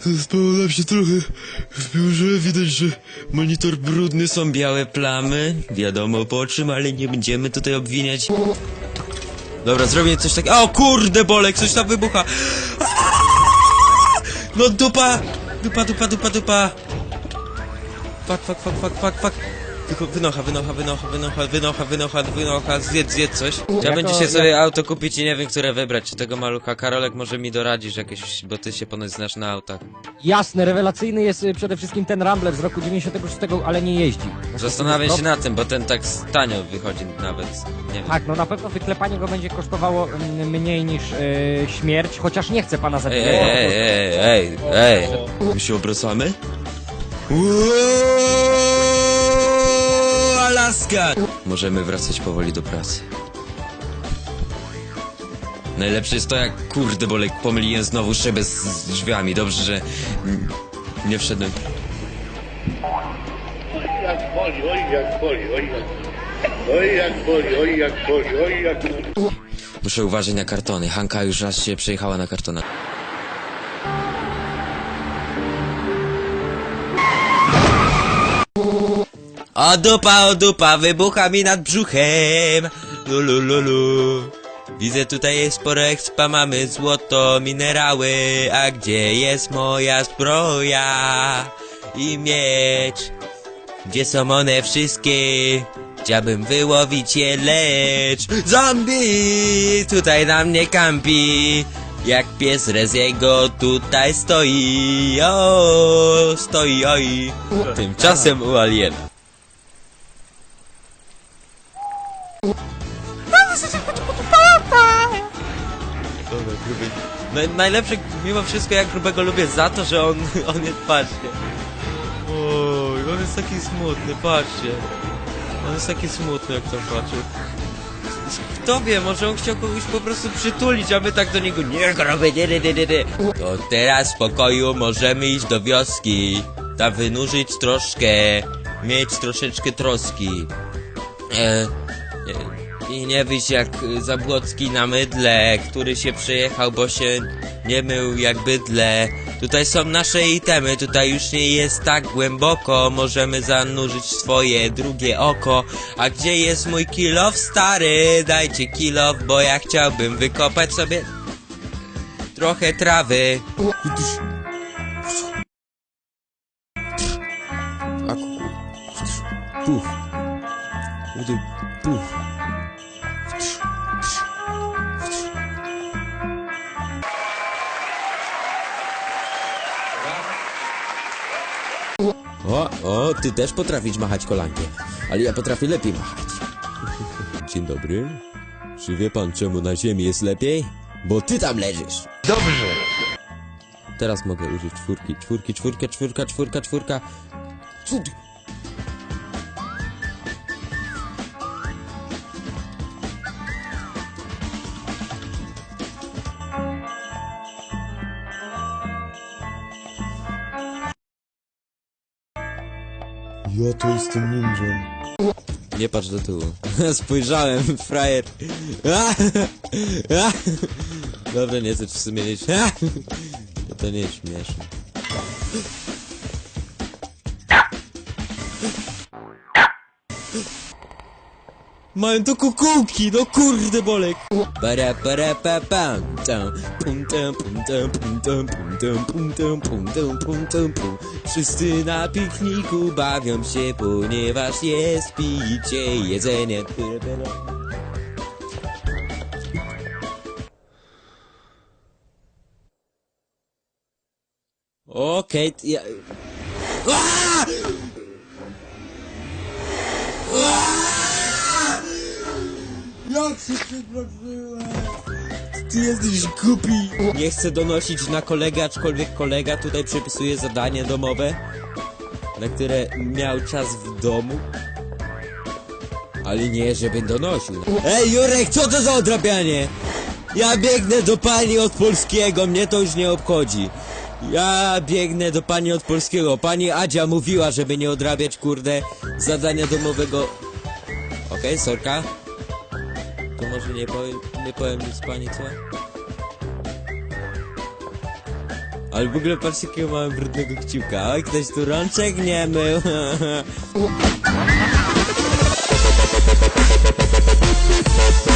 Spało nam się trochę w biurze. Widać, że monitor brudny, są białe plamy. Wiadomo po czym, ale nie będziemy tutaj obwiniać. Dobra, zrobię coś takiego. O kurde, bolek, coś tam wybucha. No dupa! Dupa, dupa, dupa, dupa. Fuck, fuck, fuck, fuck, fuck, fuck. Tylko wynocha, wynocha, wynocha, wynocha, wynocha, wynocha, wynocha, zjedz, zjedz coś. Ja Jako- będzie się sobie auto kupić i nie wiem, które wybrać. Czy tego malucha. Karolek może mi doradzisz jakieś, bo ty się ponoć znasz na autach. Jasne, rewelacyjny jest y, przede wszystkim ten Rambler z roku 96, ale nie jeździ. Zastanawiam się nad tym, bo ten tak tanio wychodzi nawet. Nie wiem. Tak, no na pewno wyklepanie go będzie kosztowało mm, mniej niż y, śmierć, chociaż nie chcę pana Ej, zabijać. ej, ej, ej, ej, ej. My się obracamy? Uuuu, Możemy wracać powoli do pracy. Najlepsze jest to, jak kurde, bolek pomyliłem znowu szybę z, z drzwiami. Dobrze, że nie wszedłem. Oj jak boli, oj jak boli, oj jak boli, oj jak boli, oj jak. Muszę uważać na kartony. Hanka już raz się przejechała na kartonach. O dupa, o dupa, wybucha mi nad brzuchem. Lulu, lulu. Widzę tutaj jest sporo expa, mamy złoto, minerały, a gdzie jest moja zbroja i miecz? Gdzie są one wszystkie? Chciałbym wyłowić je, lecz zombie tutaj na mnie kampi. Jak pies Reziego tutaj stoi, o, stoi, oj. Tymczasem u aliena. Dobra, gruby. Naj, najlepsze mimo wszystko jak grubego lubię za to, że on, on jest, patrzcie. Oj, on jest taki smutny, patrzcie. On jest taki smutny, jak tam patrzył. Kto wie, może on chciał kogoś po prostu przytulić, a my tak do niego nie groby, nie, nie, nie, nie. To teraz w spokoju możemy iść do wioski. Tam wynurzyć troszkę, mieć troszeczkę troski. E, I nie wyjść jak y, Zabłocki na mydle, który się przejechał, bo się nie mył jak bydle. Tutaj są nasze itemy, tutaj już nie jest tak głęboko, możemy zanurzyć swoje drugie oko. A gdzie jest mój kilof stary? Dajcie kilof, bo ja chciałbym wykopać sobie trochę trawy. Puf. O, o, ty też potrafisz machać kolankiem, ale ja potrafię lepiej machać. Dzień dobry. Czy wie pan czemu na ziemi jest lepiej? Bo ty tam leżysz. Dobrze. Teraz mogę użyć czwórki, czwórki, czwórka, czwórka, czwórka, czwórka. Cud. Ja to jestem ninją. Nie patrz do tyłu. Spojrzałem, frajer. Dobra, nie chcę w sumie mieć. To nie jest śmieszne. Mają to kukułki, no kurde bolek. Tam pum tam pum tam pum tam pum tam pum tam pum tam pum tam pum. Wszyscy na pikniku bawią się, ponieważ jest picie jedzenie. Okej, okay, ja... Aaa! Jak się? Ty jesteś głupi! Nie chcę donosić na kolegę, aczkolwiek kolega tutaj przepisuje zadanie domowe, na które miał czas w domu. Ale nie, żeby donosił. Ej, Jurek, co to za odrabianie? Ja biegnę do pani od polskiego, mnie to już nie obchodzi. Ja biegnę do pani od polskiego. Pani Adzia mówiła, żeby nie odrabiać, kurde, zadania domowego. Okej, sorka to może nie powiem, nie powiem nic pani, co? Ale w ogóle patrzcie, jakiego mamy brudnego kciuka. Oj, ktoś tu rączek nie mył.